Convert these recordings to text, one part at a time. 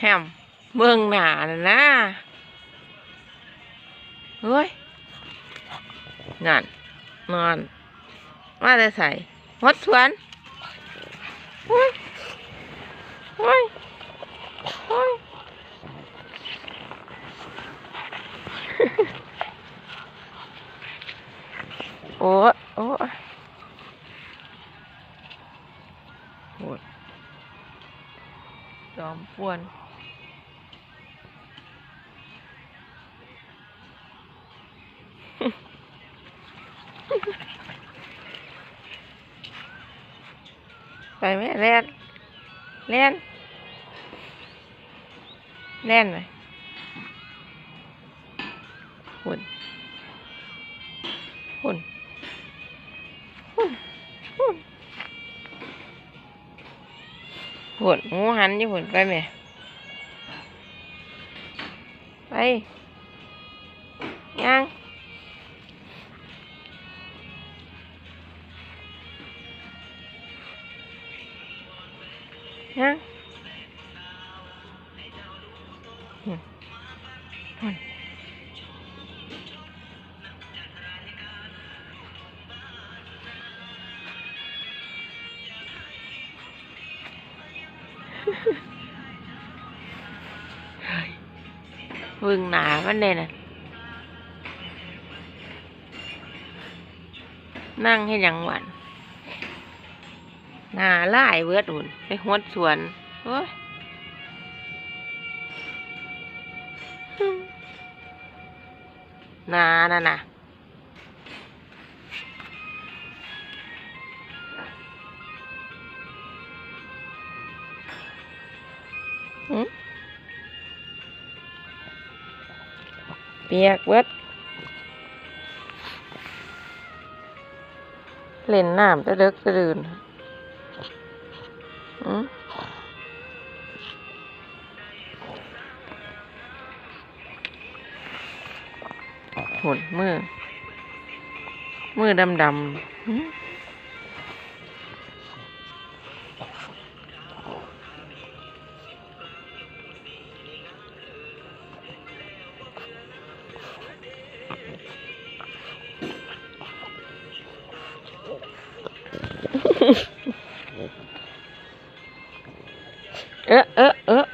แฮมเบิ่งหนาน่ะนะเฮ้ยนั่นนอน มาแต่ใส่หดสวนโอ้ยโอ้ยโอ้ยโอ้โอ้โอ้ยจอมป่วน ไปไหมแล่นแล่นแล่นไหมหุ่นหุ่นหุ่นหุ่นหุ่นหูหันอยู่หุ่นไปไหมไปยัง ยังหุ่นหุ่นวึงหนามันเลยน่ะนั่งให้ยังหวัน หนาไล่เวิร์ดหุ่นไปหวดสวนโอ้ยหนาน่ะนะเปียกเบิร์ดเล่นน้ำจะเลิกจะดื่นอืม หุ่นมือ มือดำดำ เอ๊ะเอ๊ะเอ๊ะ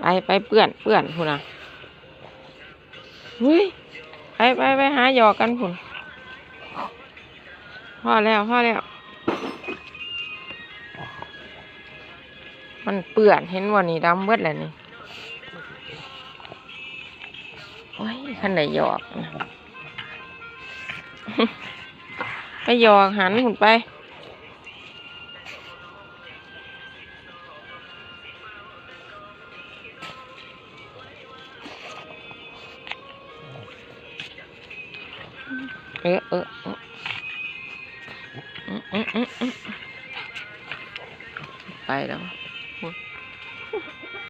ไปไปเปื่อนเปื่อนพุ่นอะเฮ้ยไปไปไปหาหยอกกันพุ่นพอแล้วพอแล้ว มันเปื่อนเห็นวันนี้ดำเบิดแล้วนี่โอ้ยขันไหนหยอก ไปหยอกหันหุ่นไป เออเออเออ